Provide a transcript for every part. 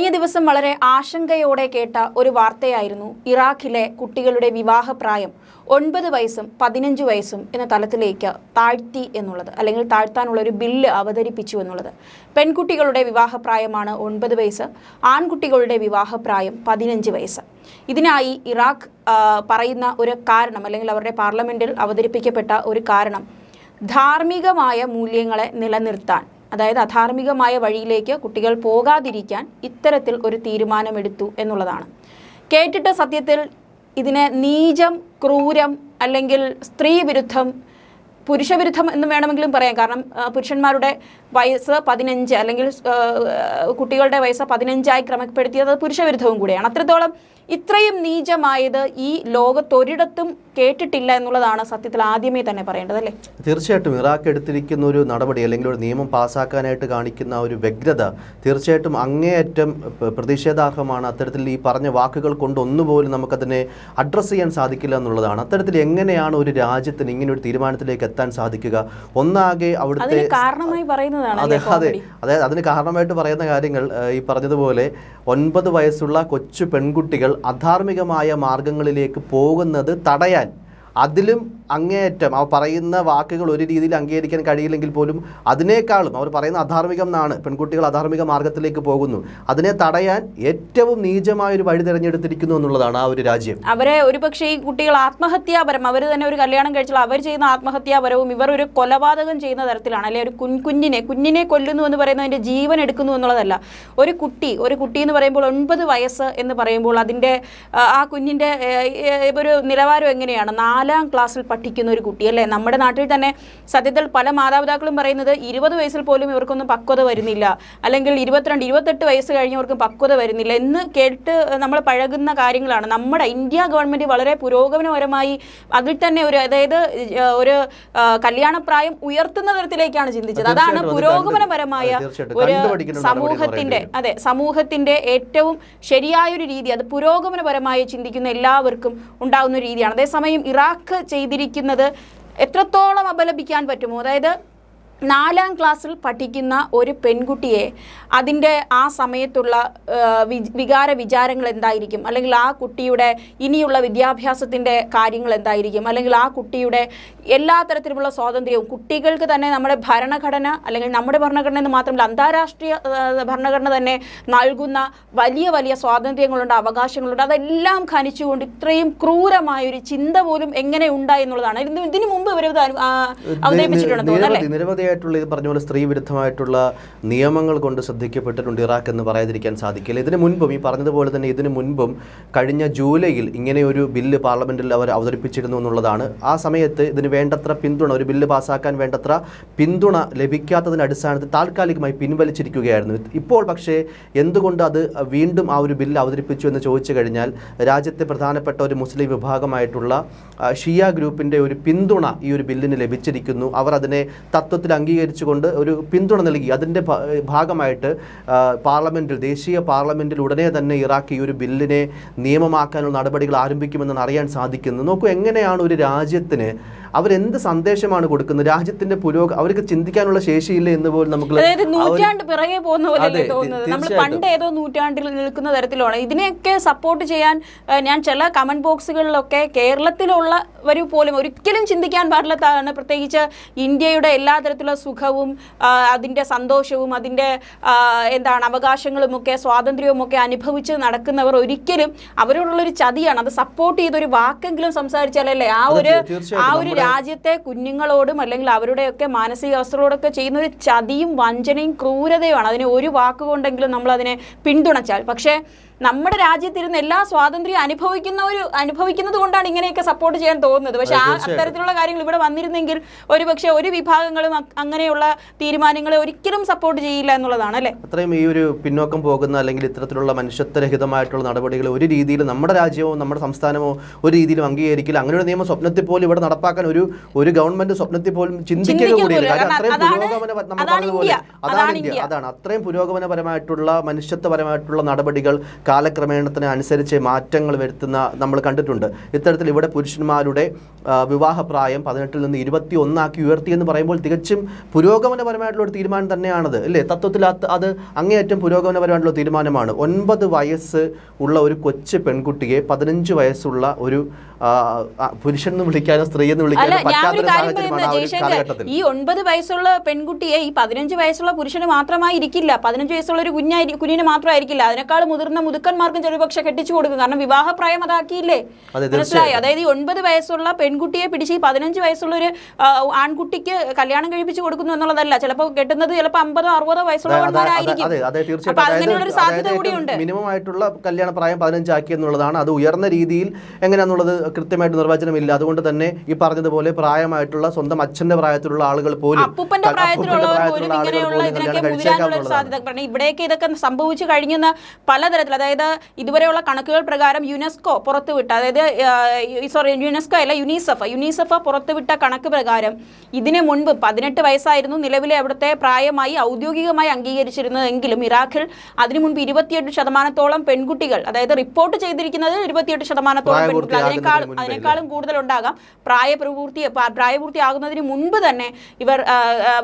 കഴിഞ്ഞ ദിവസം വളരെ ആശങ്കയോടെ കേട്ട ഒരു വാർത്തയായിരുന്നു ഇറാഖിലെ കുട്ടികളുടെ വിവാഹപ്രായം ഒൻപത് വയസ്സും പതിനഞ്ച് വയസ്സും എന്ന തലത്തിലേക്ക് താഴ്ത്തി എന്നുള്ളത് അല്ലെങ്കിൽ താഴ്ത്താനുള്ള ഒരു ബില്ല് അവതരിപ്പിച്ചു എന്നുള്ളത്. പെൺകുട്ടികളുടെ വിവാഹപ്രായമാണ് ഒൻപത് വയസ്സ് ആൺകുട്ടികളുടെ വിവാഹപ്രായം പതിനഞ്ച് വയസ്സ്. ഇതിനായി ഇറാഖ് പറയുന്ന ഒരു കാരണം അല്ലെങ്കിൽ അവരുടെ പാർലമെന്റിൽ അവതരിപ്പിക്കപ്പെട്ട ഒരു കാരണം ധാർമ്മികമായ മൂല്യങ്ങളെ നിലനിർത്താൻ അതായത് അധാർമികമായ വഴിയിലേക്ക് കുട്ടികൾ പോകാതിരിക്കാൻ ഇത്തരത്തിൽ ഒരു തീരുമാനമെടുത്തു എന്നുള്ളതാണ്. കേട്ടിട്ട് സത്യത്തിൽ ഇതിനെ നീചം ക്രൂരം അല്ലെങ്കിൽ സ്ത്രീ വിരുദ്ധം പുരുഷവിരുദ്ധം എന്ന് വേണമെങ്കിലും പറയാം. കാരണം പുരുഷന്മാരുടെ വയസ്സ് പതിനഞ്ച് അല്ലെങ്കിൽ കുട്ടികളുടെ വയസ്സ് പതിനഞ്ചായി ക്രമപ്പെടുത്തിയത് പുരുഷവിരുദ്ധവും കൂടിയാണ്. അത്രത്തോളം ഇത്രയും നീചമായത് ഈ ലോകത്തൊരിടത്തും കേട്ടിട്ടില്ല എന്നുള്ളതാണ് സത്യത്തിൽ ആദ്യമേ തന്നെ പറയേണ്ടത് അല്ലേ? തീർച്ചയായിട്ടും ഇറാഖ് എടുത്തിരിക്കുന്ന ഒരു നടപടി അല്ലെങ്കിൽ ഒരു നിയമം പാസ്സാക്കാനായിട്ട് കാണിക്കുന്ന ഒരു വ്യഗ്രത തീർച്ചയായിട്ടും അങ്ങേയറ്റം പ്രതിഷേധാർഹമാണ്. അത്തരത്തിൽ ഈ പറഞ്ഞ വാക്കുകൾ കൊണ്ട് ഒന്നുപോലും നമുക്കതിനെ അഡ്രസ്സ് ചെയ്യാൻ സാധിക്കില്ല എന്നുള്ളതാണ്. അത്തരത്തിൽ എങ്ങനെയാണ് ഒരു രാജ്യത്തിന് ഇങ്ങനെ ഒരു തീരുമാനത്തിലേക്ക് എത്താൻ സാധിക്കുക? ഒന്നാകെ അവിടുത്തെ കാരണമായി കാരണമായി അതെ അല്ലേ അതെ. അതിന് കാരണമായിട്ട് പറയുന്ന കാര്യങ്ങൾ ഈ പറഞ്ഞതുപോലെ ഒൻപത് വയസ്സുള്ള കൊച്ചു പെൺകുട്ടികൾ അധാർമികമായ മാർഗങ്ങളിലേക്ക് പോകുന്നത് തടയാൻ അതിലും അങ്ങേയറ്റം അവർ പറയുന്ന വാക്കുകൾ ഒരു രീതിയിൽ അംഗീകരിക്കാൻ കഴിയില്ലെങ്കിൽ പോലും അതിനേക്കാളും അവർ പറയുന്ന അധാർമികം എന്നാണ്. പെൺകുട്ടികൾ അധാർമിക മാർഗത്തിലേക്ക് പോകുന്നു. അതിനെ തടയാൻ ഏറ്റവും നീചമായ ഒരു വഴി തിരഞ്ഞെടുത്തിരിക്കുന്നു എന്നുള്ളതാണ് ആ ഒരു രാജ്യം. അവരെ ഒരുപക്ഷെ ഈ കുട്ടികൾ ആത്മഹത്യാപരം അവർ തന്നെ ഒരു കല്യാണം കഴിച്ചാൽ അവർ ചെയ്യുന്ന ആത്മഹത്യാപരവും ഇവർ ഒരു കൊലപാതകം ചെയ്യുന്ന തരത്തിലാണ്. അല്ലെ ഒരു കുഞ്ഞിനെ കുഞ്ഞിനെ കൊല്ലുന്നു എന്ന് പറയുന്നതിന്റെ ജീവൻ എടുക്കുന്നു എന്നുള്ളതല്ല. ഒരു കുട്ടി ഒരു കുട്ടി എന്ന് പറയുമ്പോൾ ഒൻപത് വയസ്സ് എന്ന് പറയുമ്പോൾ അതിന്റെ ആ, കുഞ്ഞിന്റെ ഒരു നിലവാരം എങ്ങനെയാണ്? നാലാം ക്ലാസ്സിൽ പഠിക്കുന്ന ഒരു കുട്ടി അല്ലേ നമ്മുടെ നാട്ടിൽ തന്നെ സത്യത്തിൽ പല മാതാപിതാക്കളും പറയുന്നത് ഇരുപത് വയസ്സിൽ പോലും ഇവർക്കൊന്നും പക്വത വരുന്നില്ല. അല്ലെങ്കിൽ ഇരുപത്തിരണ്ട് ഇരുപത്തെട്ട് വയസ്സ് കഴിഞ്ഞവർക്കും പക്വത വരുന്നില്ല എന്ന് കേട്ട് നമ്മൾ പഴകുന്ന കാര്യങ്ങളാണ്. നമ്മുടെ ഇന്ത്യ ഗവൺമെന്റ് വളരെ പുരോഗമനപരമായി അതിൽ തന്നെ ഒരു അതായത് ഒരു കല്യാണപ്രായം ഉയർത്തുന്ന തരത്തിലേക്കാണ് ചിന്തിച്ചത്. അതാണ് പുരോഗമനപരമായ ഒരു സമൂഹത്തിന്റെ അതെ സമൂഹത്തിന്റെ ഏറ്റവും ശരിയായൊരു രീതി അത് പുരോഗമനപരമായി ചിന്തിക്കുന്ന എല്ലാവർക്കും ഉണ്ടാകുന്ന രീതിയാണ്. അതേസമയം ഇറാഖ് ചെയ്തിരിക്കുന്നത് എത്രത്തോളം അപലപിക്കാൻ പറ്റുമോ? അതായത് നാലാം ക്ലാസ്സിൽ പഠിക്കുന്ന ഒരു പെൺകുട്ടിയെ അതിന്റെ ആ സമയത്തുള്ള വികാര വിചാരങ്ങൾ എന്തായിരിക്കും? അല്ലെങ്കിൽ ആ കുട്ടിയുടെ ഇനിയുള്ള വിദ്യാഭ്യാസത്തിന്റെ കാര്യങ്ങൾ എന്തായിരിക്കും? അല്ലെങ്കിൽ ആ കുട്ടിയുടെ എല്ലാ തരത്തിലുമുള്ള സ്വാതന്ത്ര്യവും കുട്ടികൾക്ക് തന്നെ നമ്മുടെ ഭരണഘടന അല്ലെങ്കിൽ നമ്മുടെ ഭരണഘടന എന്ന് മാത്രമല്ല അന്താരാഷ്ട്ര ഭരണഘടന തന്നെ നൽകുന്ന വലിയ വലിയ സ്വാതന്ത്ര്യങ്ങളുണ്ട് അവകാശങ്ങളുണ്ട്. അതെല്ലാം ഖനിച്ചുകൊണ്ട് ഇത്രയും ക്രൂരമായ ഒരു ചിന്ത പോലും എങ്ങനെ ഉണ്ടായി എന്നുള്ളതാണ് ഇതിനു മുമ്പ് ഇവർ അവതരിപ്പിച്ചിട്ടുണ്ടെന്ന് തോന്നുന്നു അല്ലേ? നിരവധിയായിട്ടുള്ള ഇത് പറഞ്ഞ പോലെ സ്ത്രീ വിരുദ്ധമായിട്ടുള്ള നിയമങ്ങൾ കൊണ്ട് ശ്രദ്ധിക്കപ്പെട്ടിട്ടുണ്ട് ഇറാഖ് എന്ന് പറയാതിരിക്കാൻ സാധിക്കില്ല. ഇതിനു മുൻപും ഈ പറഞ്ഞതുപോലെ തന്നെ ഇതിനു മുൻപും കഴിഞ്ഞ ജൂലൈയിൽ ഇങ്ങനെ ഒരു ബില്ല് പാർലമെന്റിൽ അവർ അവതരിപ്പിച്ചിരുന്നു എന്നുള്ളതാണ്. ആ സമയത്ത് ഇതിന് വേണ്ടത്ര പിന്തുണ ഒരു ബില്ല് പാസ്സാക്കാൻ വേണ്ടത്ര പിന്തുണ ലഭിക്കാത്തതിന്റെ അടിസ്ഥാനത്തിൽ താൽക്കാലികമായി പിൻവലിച്ചിരിക്കുകയായിരുന്നു. ഇപ്പോൾ പക്ഷേ എന്തുകൊണ്ട് അത് വീണ്ടും ആ ഒരു ബില്ല് അവതരിപ്പിച്ചു എന്ന് ചോദിച്ചു കഴിഞ്ഞാൽ രാജ്യത്തെ പ്രധാനപ്പെട്ട ഒരു മുസ്ലിം വിഭാഗമായിട്ടുള്ള ഷിയ ഗ്രൂപ്പിന്റെ ഒരു പിന്തുണ ഈ ഒരു ബില്ലിന് ലഭിച്ചിരിക്കുന്നു. അവർ അതിനെ തത്വത്തിൽ അംഗീകരിച്ചുകൊണ്ട് ഒരു പിന്തുണ നൽകി. അതിന്റെ ഭാഗമായിട്ട് പാർലമെന്റിൽ ദേശീയ പാർലമെന്റിൽ ഉടനെ തന്നെ ഇറാഖ് ഈ ഒരു ബില്ലിനെ നിയമമാക്കാനുള്ള നടപടികൾ ആരംഭിക്കുമെന്നാണ് അറിയാൻ സാധിക്കുന്നത്. നോക്കൂ എങ്ങനെയാണ് ഒരു രാജ്യത്തിന് അവരെന്ത് സന്ദേശമാണ് കൊടുക്കുന്നത്? രാജ്യത്തിന്റെ പുരോഗ അവർക്ക് ചിന്തിക്കാനുള്ള ശേഷിയില്ല എന്ന് പോലും നമുക്ക് നൂറ്റാണ്ട് പിറകെ പോകുന്ന പോലെ തോന്നുന്നത്. നമ്മൾ പണ്ട് ഏതോ നൂറ്റാണ്ടിൽ നിൽക്കുന്ന തരത്തിലാണ്. ഇതിനെയൊക്കെ സപ്പോർട്ട് ചെയ്യാൻ ഞാൻ ചില കമന്റ് ബോക്സുകളിലൊക്കെ കേരളത്തിലുള്ളവർ പോലും ഒരിക്കലും ചിന്തിക്കാൻ പാടില്ലാത്തതാണ്. പ്രത്യേകിച്ച് ഇന്ത്യയുടെ എല്ലാ തരത്തിലുള്ള സുഖവും അതിന്റെ അതിന്റെ സന്തോഷവും അതിന്റെ എന്താണ് അവകാശങ്ങളും ഒക്കെ സ്വാതന്ത്ര്യവും ഒക്കെ അനുഭവിച്ച് നടക്കുന്നവർ ഒരിക്കലും അവരോടുള്ളൊരു ചതിയാണ്. അത് സപ്പോർട്ട് ചെയ്തൊരു വാക്കെങ്കിലും സംസാരിച്ചാലല്ലേ ആ ഒരു ആ ഒരു രാജ്യത്തെ കുഞ്ഞുങ്ങളോടും അല്ലെങ്കിൽ അവരുടെയൊക്കെ മാനസികാവസ്ഥകളോടൊക്കെ ചെയ്യുന്ന ഒരു ചതിയും വഞ്ചനയും ക്രൂരതയുമാണ്. അതിനെ ഒരു വാക്കുകൊണ്ടെങ്കിലും നമ്മൾ അതിനെ പിന്തുണച്ചാൽ. പക്ഷേ നമ്മുടെ രാജ്യത്തിരുന്ന് എല്ലാ സ്വാതന്ത്ര്യം അനുഭവിക്കുന്ന ഒരു അനുഭവിക്കുന്നത് കൊണ്ടാണ് ഇങ്ങനെയൊക്കെ സപ്പോർട്ട് ചെയ്യാൻ തോന്നുന്നത്. പക്ഷെ ആ അത്തരത്തിലുള്ള കാര്യങ്ങൾ ഇവിടെ വന്നിരുന്നെങ്കിൽ ഒരു പക്ഷേ ഒരു വിഭാഗങ്ങളും അങ്ങനെയുള്ള തീരുമാനങ്ങളെ ഒരിക്കലും സപ്പോർട്ട് ചെയ്യില്ല എന്നുള്ളതാണ് അല്ലേ? അത്രയും ഈ ഒരു പിന്നോക്കം പോകുന്ന അല്ലെങ്കിൽ ഇത്തരത്തിലുള്ള മനുഷ്യത്വരഹിതമായിട്ടുള്ള നടപടികൾ ഒരു രീതിയിൽ നമ്മുടെ രാജ്യമോ നമ്മുടെ സംസ്ഥാനമോ ഒരു രീതിയിലും അംഗീകരിക്കില്ല. അങ്ങനെ ഒരു നിയമം സ്വപ്നത്തിൽ പോലും ഇവിടെ നടപ്പാക്കാൻ ഒരു ഒരു ഗവൺമെന്റ് സ്വപ്നത്തിൽ പോലും ചിന്തിക്കുക കൂടിയാണ് കൂടിയില്ല. കാരണം അത്രയും പുരോഗമന നമ്മൾ പറഞ്ഞതുപോലെ അതാണ് അതാണ് ഇന്ത്യ. ഇന്ത്യ. അതാണ്. അത്രയും പുരോഗമനപരമായിട്ടുള്ള മനുഷ്യത്വപരമായിട്ടുള്ള നടപടികൾ കാലക്രമേണത്തിന് അനുസരിച്ച് മാറ്റങ്ങൾ വരുത്തുന്ന നമ്മൾ കണ്ടിട്ടുണ്ട്. ഇത്തരത്തിൽ ഇവിടെ പുരുഷന്മാരുടെ വിവാഹപ്രായം പതിനെട്ടിൽ നിന്ന് ഇരുപത്തി ഒന്നാക്കി ഉയർത്തി എന്ന് പറയുമ്പോൾ തികച്ചും പുരോഗമനപരമായിട്ടുള്ള ഒരു തീരുമാനം തന്നെയാണത് അല്ലേ? തത്വത്തിൽ അത് അങ്ങേയറ്റം പുരോഗമനപരമായിട്ടുള്ള തീരുമാനമാണ്. ഒൻപത് വയസ്സ് ഉള്ള ഒരു കൊച്ചു പെൺകുട്ടിയെ പതിനഞ്ച് വയസ്സുള്ള ഒരു പുരുഷൻ എന്ന് വിളിക്കാനോ സ്ത്രീ എന്ന് വിളിക്കാനോ കാലഘട്ടത്തിൽ. ഈ ഒൻപത് വയസ്സുള്ള പെൺകുട്ടിയെ ഈ പതിനഞ്ച് വയസ്സുള്ള പുരുഷന് മാത്രമായിരിക്കില്ല പതിനഞ്ച് വയസ്സുള്ള ഒരു കുഞ്ഞായി കുഞ്ഞിന് മാത്രമായിരിക്കില്ല. അതിനേക്കാൾ മുതിർന്ന മുതുക്കന്മാർക്കും ചെറുപക്ഷെ കെട്ടിച്ചു കൊടുക്കും. കാരണം വിവാഹപ്രായം അതാക്കിയില്ലേ? അതെ, മനസ്സിലായി? അതായത് ഈ ഒൻപത് വയസ്സുള്ള പെൺകുട്ടിയെ പിടിച്ച് ഈ പതിനഞ്ച് വയസ്സുള്ള ഒരു ആൺകുട്ടിക്ക് കല്യാണം കഴിപ്പിച്ചു കൊടുക്കുന്നു എന്നുള്ളതല്ല. ചിലപ്പോൾ കെട്ടുന്നത് ചിലപ്പോൾ അമ്പതോ അറുപതോ വയസ്സുള്ളവന്മാരായിരിക്കും കൂടിയുണ്ട് മിനിമം ആയിട്ടുള്ള കല്യാണ പ്രായം പതിനഞ്ചാക്കി എന്നുള്ളതാണ്. അത് ഉയർന്ന രീതിയിൽ എങ്ങനെയാണെന്നുള്ളത് കൃത്യമായിട്ട് നിർവചനമില്ല. അതുകൊണ്ട് തന്നെ ഈ പറഞ്ഞതുപോലെ പ്രായമായിട്ടുള്ള സ്വന്തം അച്ഛന്റെ പ്രായത്തിലുള്ള ആളുകൾ പോലും അപ്പൂപ്പന്റെ പ്രായത്തിലുള്ളവർ പോലും ഇങ്ങനെയുള്ള ഇതിനൊക്കെ മുതിരാനുള്ള സാധ്യത. ഇവിടെയൊക്കെ ഇതൊക്കെ സംഭവിച്ചു കഴിഞ്ഞെന്ന പലതരത്തിൽ അതായത് ഇതുവരെയുള്ള കണക്കുകൾ പ്രകാരം യുനെസ്കോ പുറത്തുവിട്ട അതായത് സോറി യുനെസ്കോ അല്ല യുനിസെഫ് യുനിസെഫ് പുറത്തുവിട്ട കണക്ക് പ്രകാരം ഇതിന് മുൻപ് പതിനെട്ട് വയസ്സായിരുന്നു നിലവിലെ അവിടുത്തെ പ്രായമായി ഔദ്യോഗികമായി അംഗീകരിച്ചിരുന്നതെങ്കിലും ഇറാഖിൽ അതിനു മുൻപ് ഇരുപത്തിയെട്ട് ശതമാനത്തോളം പെൺകുട്ടികൾ അതായത് റിപ്പോർട്ട് ചെയ്തിരിക്കുന്നത് ഇരുപത്തിയെട്ട് ശതമാനത്തോളം പെൺകുട്ടികൾ. അതിനേക്കാളും അതിനേക്കാളും കൂടുതലുണ്ടാകാം പ്രായപ്രവൃത്തി പ- പ്രായപൂർത്തിയാകുന്നതിന് മുൻപ് തന്നെ ഇവർ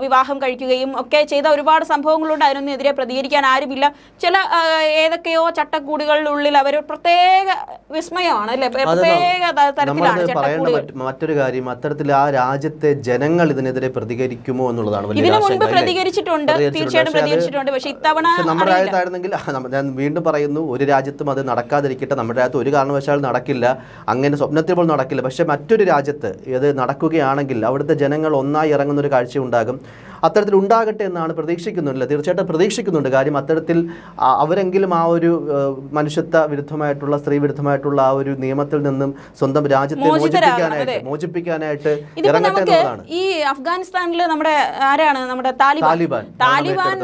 വിവാഹം കഴിക്കുകയും ഒക്കെ ചെയ്ത ഒരുപാട് സംഭവങ്ങളുണ്ട്. അതിനൊന്നും എതിരെ പ്രതികരിക്കാൻ ആരുമില്ല. ചില ഏതൊക്കെയോ ചട്ടക്കൂടുകളിലുള്ളിൽ അവർ പ്രത്യേക വിസ്മയമാണ് അല്ലെ? പ്രത്യേക തരത്തിലാണ് ചട്ടക്കൂടുകൾ മറ്റൊരു കാര്യം അത്തരത്തിൽ ആ രാജ്യത്തെ ജനങ്ങൾ ഇതിനെതിരെ പ്രതികരിക്കുമോ എന്നുള്ളതാണ്. ഇതിനു മുൻപ്? പ്രതികരിച്ചിട്ടുണ്ട്. തീർച്ചയായിട്ടും പ്രതികരിച്ചിട്ടുണ്ട്. പക്ഷെ ഇത്തവണ നമ്മുടെ രാജ്യത്തായിരുന്നെങ്കിൽ ഞാൻ വീണ്ടും പറയുന്നു ഒരു രാജ്യത്തും അത് നടക്കാതിരിക്കട്ടെ. നമ്മുടെ രാജ്യത്ത് ഒരു കാരണവശാലും നടക്കില്ല. അങ്ങനെ സ്വപ്നത്തിൽ പോലും നടക്കില്ല. പക്ഷെ മറ്റൊരു രാജ്യത്ത് ഇത് നടക്കുകയാണെങ്കിൽ അവിടുത്തെ ജനങ്ങൾ ഒന്നായി ഇറങ്ങുന്ന ഒരു കാഴ്ച ഉണ്ടാകും. അത്തരത്തിൽ ഉണ്ടാകട്ടെ എന്നാണ് പ്രതീക്ഷിക്കുന്നുണ്ടല്ലോ തീർച്ചയായിട്ടും പ്രതീക്ഷിക്കുന്നുണ്ട്. കാര്യം അത്തരത്തിൽ അവരെങ്കിലും ആ ഒരു മനുഷ്യത്വ വിരുദ്ധമായിട്ടുള്ള സ്ത്രീ വിരുദ്ധമായിട്ടുള്ള ആ ഒരു നിയമത്തിൽ നിന്നും സ്വന്തം രാജ്യത്തെ മോചിപ്പിക്കാനായിട്ട്. മോചിപ്പിക്കാനായിട്ട് ഈ അഫ്ഗാനിസ്ഥാനിൽ നമ്മുടെ ആരാണ്? നമ്മുടെ താലിബാൻ. താലിബാൻ.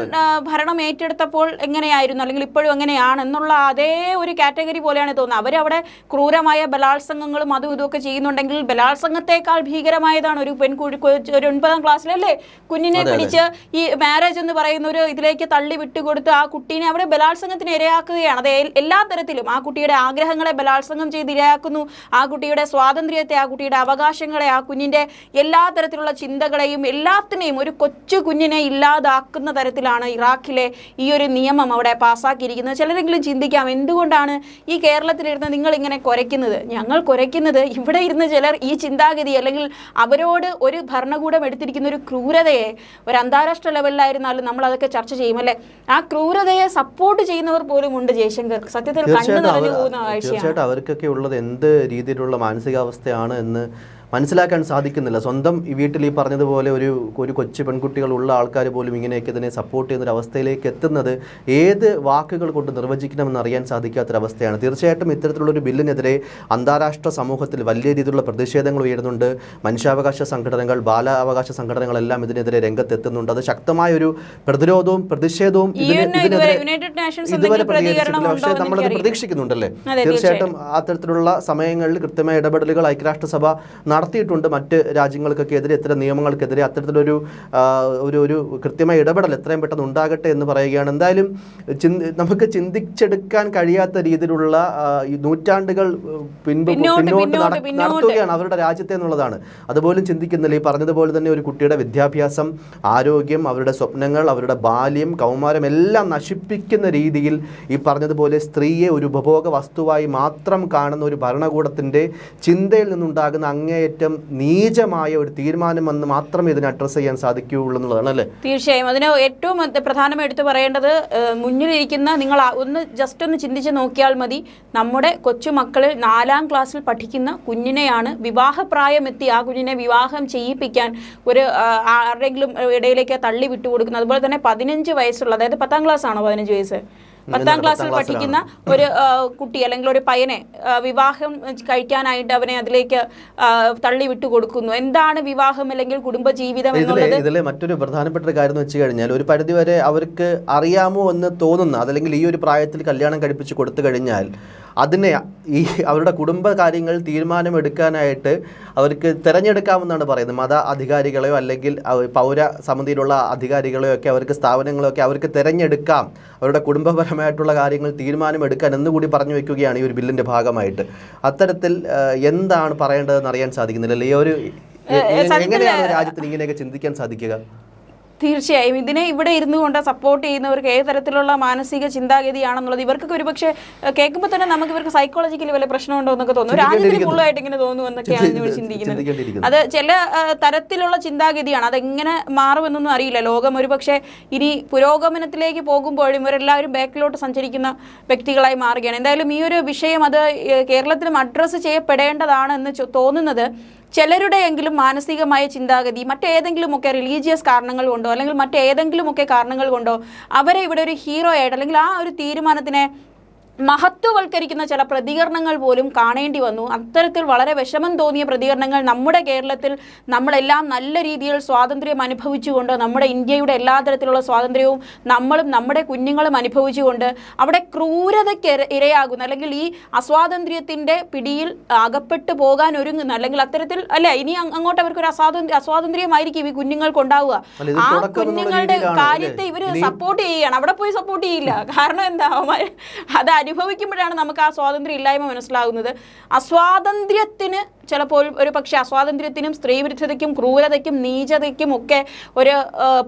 ഭരണം ഏറ്റെടുത്തപ്പോൾ എങ്ങനെയായിരുന്നു? അല്ലെങ്കിൽ ഇപ്പോഴും എങ്ങനെയാണ് എന്നുള്ള അതേ ഒരു കാറ്റഗറി പോലെയാണ് തോന്നുന്നത്. അവരവിടെ ക്രൂരമായ ബലാത്സംഗങ്ങളും അതും ഇതുമൊക്കെ ചെയ്യുന്നുണ്ടെങ്കിൽ ബലാത്സംഗത്തെക്കാൾ ഭീകരമായതാണ് ഒരു പെൺകുഴി ഒരു ഒൻപതാം ക്ലാസ്സിലല്ലേ? കുഞ്ഞിനെ പിടിച്ച് ഈ മാരേജ് എന്ന് പറയുന്ന ഒരു ഇതിലേക്ക് തള്ളി വിട്ടുകൊടുത്ത് ആ കുട്ടീനെ അവിടെ ബലാത്സംഗത്തിന് ഇരയാക്കുകയാണ്. അത് എല്ലാ തരത്തിലും ആ കുട്ടിയുടെ ആഗ്രഹങ്ങളെ ബലാത്സംഗം ചെയ്ത് ഇരയാക്കുന്നു. ആ കുട്ടിയുടെ സ്വാതന്ത്ര്യത്തെ ആ കുട്ടിയുടെ അവകാശങ്ങളെ ആ കുഞ്ഞിന്റെ എല്ലാ തരത്തിലുള്ള ചിന്തകളെയും എല്ലാത്തിനെയും ഒരു കൊച്ചു കുഞ്ഞിനെ ഇല്ലാതാക്കുന്ന തരത്തിലാണ് ഇറാഖിലെ ഈ ഒരു നിയമം അവിടെ പാസ്സാക്കിയിരിക്കുന്നത് ചിലരെങ്കിലും ചിന്തിക്കാം എന്തുകൊണ്ടാണ് ഈ കേരളത്തിലിരുന്ന് നിങ്ങൾ ഇങ്ങനെ കുരയ്ക്കുന്നത്? ഞങ്ങൾ കുരയ്ക്കുന്നത് ഇവിടെ ഇരുന്ന് ചിലർ ഈ ചിന്താഗതി അല്ലെങ്കിൽ അവരോട് ഒരു ഭരണകൂടം എടുത്തിരിക്കുന്ന ഒരു ക്രൂരതയെ ഒരു അന്താരാഷ്ട്ര ലെവലിലായിരുന്നാലും നമ്മൾ അതൊക്കെ ചർച്ച ചെയ്യും അല്ലേ? ആ ക്രൂരതയെ സപ്പോർട്ട് ചെയ്യുന്നവർ പോലും ഉണ്ട് സത്യത്തിൽ തീർച്ചയായിട്ടും നിറഞ്ഞു അവർ തീർച്ചയായിട്ടും അവർക്കൊക്കെ ഉള്ളത് എന്ത് രീതിയിലുള്ള മാനസികാവസ്ഥയാണ് എന്ന് മനസ്സിലാക്കാൻ സാധിക്കുന്നില്ല. സ്വന്തം ഈ വീട്ടിൽ ഈ പറഞ്ഞതുപോലെ ഒരു ഒരു കൊച്ചു പെൺകുട്ടികളുള്ള ആൾക്കാർ പോലും ഇങ്ങനെയൊക്കെ ഇതിനെ സപ്പോർട്ട് ചെയ്യുന്ന ഒരു അവസ്ഥയിലേക്ക് എത്തുന്നത് ഏത് വാക്കുകൾ കൊണ്ട് നിർവചിക്കണമെന്ന് അറിയാൻ സാധിക്കാത്തൊരവസ്ഥയാണ്. തീർച്ചയായിട്ടും ഇത്തരത്തിലുള്ളൊരു ബില്ലിനെതിരെ അന്താരാഷ്ട്ര സമൂഹത്തിൽ വലിയ രീതിയിലുള്ള പ്രതിഷേധങ്ങൾ ഉയരുന്നുണ്ട്. മനുഷ്യാവകാശ സംഘടനകൾ ബാലാവകാശ സംഘടനകളെല്ലാം ഇതിനെതിരെ രംഗത്തെത്തുന്നുണ്ട്. അത് ശക്തമായ ഒരു പ്രതിരോധവും പ്രതിഷേധവും ഇതുവരെ പ്രതികരണം പ്രതികരിച്ചിട്ടില്ല. ഉണ്ടോ പക്ഷേ നമ്മളത് പ്രതീക്ഷിക്കുന്നുണ്ടല്ലേ? തീർച്ചയായിട്ടും അത്തരത്തിലുള്ള സമയങ്ങളിൽ കൃത്യമായ ഇടപെടലുകൾ ഐക്യരാഷ്ട്രസഭ നടത്തിയിട്ടുണ്ട് മറ്റ് രാജ്യങ്ങൾക്കൊക്കെ എതിരെ ഇത്തരം നിയമങ്ങൾക്കെതിരെ അത്തരത്തിലൊരു ഒരു ഒരു കൃത്യമായ ഇടപെടൽ എത്രയും പെട്ടെന്ന് ഉണ്ടാകട്ടെ എന്ന് പറയുകയാണ്. എന്തായാലും ചിന്തി നമുക്ക് ചിന്തിച്ചെടുക്കാൻ കഴിയാത്ത രീതിയിലുള്ള നൂറ്റാണ്ടുകൾ പിൻപ് പിന്നോട്ട്, പിന്നോട്ട് പിന്നോട്ട്, നട- പിന്നോട്ട്. നടത്തുകയാണ് അവരുടെ രാജ്യത്തെ എന്നുള്ളതാണ്. അതുപോലും ചിന്തിക്കുന്നില്ല. ഈ പറഞ്ഞതുപോലെ തന്നെ ഒരു കുട്ടിയുടെ വിദ്യാഭ്യാസം ആരോഗ്യം അവരുടെ സ്വപ്നങ്ങൾ അവരുടെ ബാല്യം കൗമാരം എല്ലാം നശിപ്പിക്കുന്ന രീതിയിൽ ഈ പറഞ്ഞതുപോലെ സ്ത്രീയെ ഒരു ഉപഭോഗ വസ്തുവായി മാത്രം കാണുന്ന ഒരു ഭരണകൂടത്തിന്റെ ചിന്തയിൽ നിന്നുണ്ടാകുന്ന അങ്ങേയറ്റം നീചമായ ഒരു തീരുമാനം എന്ന് മാത്രമേ ഇതിനെ അഡ്രസ്സ് ചെയ്യാൻ സാധിക്കുകയുള്ളൂ എന്നുള്ളതാണ് അല്ലേ? തീർച്ചയായും. അതിന് ഏറ്റവും പ്രധാനമായി പ്രധാനം എടുത്തു പറയേണ്ടത് മുന്നിലിരിക്കുന്ന നിങ്ങൾ ഒന്ന് ജസ്റ്റ് ഒന്ന് ചിന്തിച്ച് നോക്കിയാൽ മതി. നമ്മുടെ കൊച്ചുമക്കളിൽ നാലാം ക്ലാസ്സിൽ പഠിക്കുന്ന കുഞ്ഞിനെയാണ് വിവാഹപ്രായമെത്തി ആ കുഞ്ഞിനെ വിവാഹം ചെയ്യിപ്പിക്കാൻ ഒരു ആരെങ്കിലും ഇടയിലേക്ക് തള്ളി വിട്ടുകൊടുക്കുന്നത്. അതുപോലെ തന്നെ പതിനഞ്ച് വയസ്സുള്ള അതായത് പത്താം ക്ലാസ് ആണോ പതിനഞ്ച് വയസ്സ്? പത്താം ക്ലാസ്സിൽ പഠിക്കുന്ന ഒരു കുട്ടി അല്ലെങ്കിൽ ഒരു പയ്യനെ വിവാഹം കഴിക്കാനായിട്ട് അവനെ അതിലേക്ക് തള്ളി വിട്ടു കൊടുക്കുന്നു. എന്താണ് വിവാഹം അല്ലെങ്കിൽ കുടുംബജീവിതം എന്നുള്ളത്? ഇതിലെ മറ്റൊരു പ്രധാനപ്പെട്ട ഒരു കാര്യം എന്ന് വെച്ച് കഴിഞ്ഞാൽ ഒരു പരിധിവരെ അവർക്ക് അറിയാമോ എന്ന് തോന്നുന്ന അതല്ലെങ്കിൽ ഈ ഒരു പ്രായത്തിൽ കല്യാണം കഴിപ്പിച്ച് കൊടുത്തു കഴിഞ്ഞാൽ അതിനെ ഈ അവരുടെ കുടുംബ കാര്യങ്ങൾ തീരുമാനമെടുക്കാനായിട്ട് അവർക്ക് തിരഞ്ഞെടുക്കാമെന്നാണ് പറയുന്നത്. മത അധികാരികളെയോ അല്ലെങ്കിൽ പൗര സമിതിയിലുള്ള അധികാരികളെയോ ഒക്കെ അവർക്ക് സ്ഥാപനങ്ങളോ ഒക്കെ അവർക്ക് തിരഞ്ഞെടുക്കാം. അവരുടെ കുടുംബപരമായിട്ടുള്ള കാര്യങ്ങൾ തീരുമാനമെടുക്കാൻ എന്നുകൂടി പറഞ്ഞു വെക്കുകയാണ് ഈ ഒരു ബില്ലിന്റെ ഭാഗമായിട്ട്. അത്തരത്തിൽ എന്താണ് പറയേണ്ടതെന്ന് അറിയാൻ സാധിക്കുന്നില്ല. ഈ ഒരു എങ്ങനെയാണ് രാജ്യത്തിന് ഇങ്ങനെയൊക്കെ ചിന്തിക്കാൻ സാധിക്കുക? തീർച്ചയായും ഇതിനെ ഇവിടെ ഇരുന്നു കൊണ്ട് സപ്പോർട്ട് ചെയ്യുന്നവർക്ക് ഏത് തരത്തിലുള്ള മാനസിക ചിന്താഗതിയാണെന്നുള്ളത് ഇവർക്കൊക്കെ ഒരുപക്ഷെ കേൾക്കുമ്പോൾ തന്നെ നമുക്ക് ഇവർക്ക് സൈക്കോളജിക്കലി വല്ല പ്രശ്നമുണ്ടോ എന്നൊക്കെ തോന്നും. രാജ്യത്തിന്. ഫുള്ളായിട്ട് ഇങ്ങനെ തോന്നുന്നു എന്നൊക്കെയാണ് ഇവർ ചിന്തിക്കുന്നത്. അത് ചില തരത്തിലുള്ള ചിന്താഗതിയാണ്. അതെങ്ങനെ മാറുമെന്നൊന്നും അറിയില്ല. ലോകം ഒരുപക്ഷെ ഇനി പുരോഗമനത്തിലേക്ക് പോകുമ്പോഴും ഇവരെല്ലാവരും ബാക്കിലോട്ട് സഞ്ചരിക്കുന്ന വ്യക്തികളായി മാറുകയാണ്. എന്തായാലും ഈ ഒരു വിഷയം അത് കേരളത്തിലും അഡ്രസ്സ് ചെയ്യപ്പെടേണ്ടതാണ് എന്ന് തോന്നുന്നത്. ചിലരുടെയെങ്കിലും മാനസികമായ ചിന്താഗതി മറ്റേതെങ്കിലുമൊക്കെ റിലീജിയസ് കാരണങ്ങൾ കൊണ്ടോ അല്ലെങ്കിൽ മറ്റേതെങ്കിലുമൊക്കെ കാരണങ്ങൾ കൊണ്ടോ അവരെ ഇവിടെ ഒരു ഹീറോ ആയിട്ട് അല്ലെങ്കിൽ ആ ഒരു തീരുമാനത്തിനെ മഹത്വവൽക്കരിക്കുന്ന ചില പ്രതികരണങ്ങൾ പോലും കാണേണ്ടി വന്നു. അത്തരത്തിൽ വളരെ വിഷമം തോന്നിയ പ്രതികരണങ്ങൾ നമ്മുടെ കേരളത്തിൽ നമ്മളെല്ലാം നല്ല രീതിയിൽ സ്വാതന്ത്ര്യം അനുഭവിച്ചുകൊണ്ട് നമ്മുടെ ഇന്ത്യയുടെ എല്ലാ തരത്തിലുള്ള സ്വാതന്ത്ര്യവും നമ്മളും നമ്മുടെ കുഞ്ഞുങ്ങളും അനുഭവിച്ചുകൊണ്ട് അവിടെ ക്രൂരതയ്ക്ക് ഇര- ഇരയാകുന്ന അല്ലെങ്കിൽ ഈ അസ്വാതന്ത്ര്യത്തിന്റെ പിടിയിൽ അകപ്പെട്ടു പോകാൻ ഒരുങ്ങുന്ന അല്ലെങ്കിൽ അത്തരത്തിൽ അല്ല ഇനി അങ്ങോട്ട് അവർക്ക് ഒരു അസ്വാതന്ത്ര്യ അസ്വാതന്ത്ര്യമായിരിക്കും ഈ കുഞ്ഞുങ്ങൾക്ക് ഉണ്ടാവുക ആ കുഞ്ഞുങ്ങളുടെ കാര്യത്തെ ഇവർ സപ്പോർട്ട് ചെയ്യുകയാണ്. അവിടെ പോയി സപ്പോർട്ട് ചെയ്യില്ല. കാരണം എന്താ അത് അനുഭവിക്കുമ്പോഴാണ് നമുക്ക് ആ സ്വാതന്ത്ര്യം ഇല്ലായ്മ മനസ്സിലാകുന്നത്. അസ്വാതന്ത്ര്യത്തിന് ചിലപ്പോൾ ഒരു പക്ഷേ അസ്വാതന്ത്ര്യത്തിനും സ്ത്രീവിരുദ്ധതയ്ക്കും ക്രൂരതയ്ക്കും നീചതയ്ക്കും ഒക്കെ ഒരു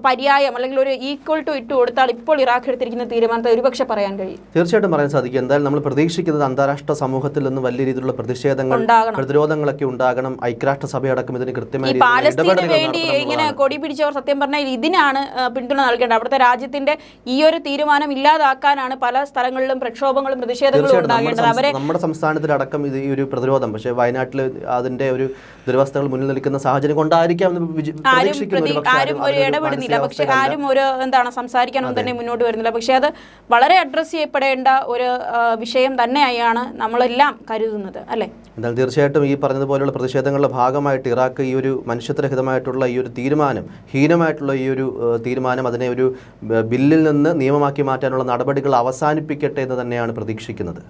പര്യായം അല്ലെങ്കിൽ ഒരു ഈക്വൽ ടു ഇട്ട് കൊടുത്താൽ ഇപ്പോൾ ഇറാഖ് എടുത്തിരിക്കുന്ന തീരുമാനത്തെ ഒരുപക്ഷെ പറയാൻ കഴിയും. തീർച്ചയായിട്ടും പറയാൻ സാധിക്കും. എന്തായാലും നമ്മൾ പ്രതീക്ഷിക്കുന്നത് അന്താരാഷ്ട്ര സമൂഹത്തിൽ നിന്ന് വലിയ രീതിയിലുള്ള പ്രതിഷേധങ്ങൾ. പ്രതിരോധങ്ങളൊക്കെ ഉണ്ടാകണം. ഐക്യരാഷ്ട്രസഭയടക്കം ഇതിന് അടക്കം ഇതിന് കൃത്യമായി പാലസ്തീന് വേണ്ടി ഇങ്ങനെ കൊടി പിടിച്ചവർ സത്യം പറഞ്ഞാൽ ഇതിനാണ് പിന്തുണ നൽകേണ്ടത്. അവിടുത്തെ രാജ്യത്തിന്റെ ഈ ഒരു തീരുമാനം ഇല്ലാതാക്കാനാണ് പല സ്ഥലങ്ങളിലും പ്രക്ഷോഭങ്ങളും പ്രതിഷേധങ്ങളും ഉണ്ടാകേണ്ടത്. അവരെ നമ്മുടെ സംസ്ഥാനത്തിലടക്കം ഇത് ഈ ഒരു പ്രതിരോധം. പക്ഷേ വയനാട്ടിൽ അതിന്റെ ഒരു ദുരവസ്ഥകൾ മുന്നിൽ നിൽക്കുന്ന സാഹചര്യം കൊണ്ടായിരിക്കാം ആരും ഒരു ഇടപെടുന്നില്ല. പക്ഷെ ആരും ഒരു എന്താണ് സംസാരിക്കാനൊന്നും തന്നെ മുന്നോട്ട് വരുന്നില്ല. പക്ഷെ അത് വളരെ അഡ്രസ്സ് ചെയ്യപ്പെടേണ്ട ഒരു വിഷയം തന്നെയായാണ് നമ്മളെല്ലാം കരുതുന്നത്. അല്ലേ? എന്നാൽ തീർച്ചയായിട്ടും ഈ പറഞ്ഞതുപോലെയുള്ള പ്രതിഷേധങ്ങളുടെ ഭാഗമായിട്ട് ഇറാഖ് ഈ ഒരു മനുഷ്യത്വരഹിതമായിട്ടുള്ള ഈ ഒരു തീരുമാനം ഹീനമായിട്ടുള്ള ഈ ഒരു തീരുമാനം അതിനെ ഒരു ബില്ലിൽ നിന്ന് നിയമമാക്കി മാറ്റാനുള്ള നടപടികൾ അവസാനിപ്പിക്കട്ടെ എന്ന് തന്നെയാണ് പ്രതീക്ഷിക്കുന്നത്.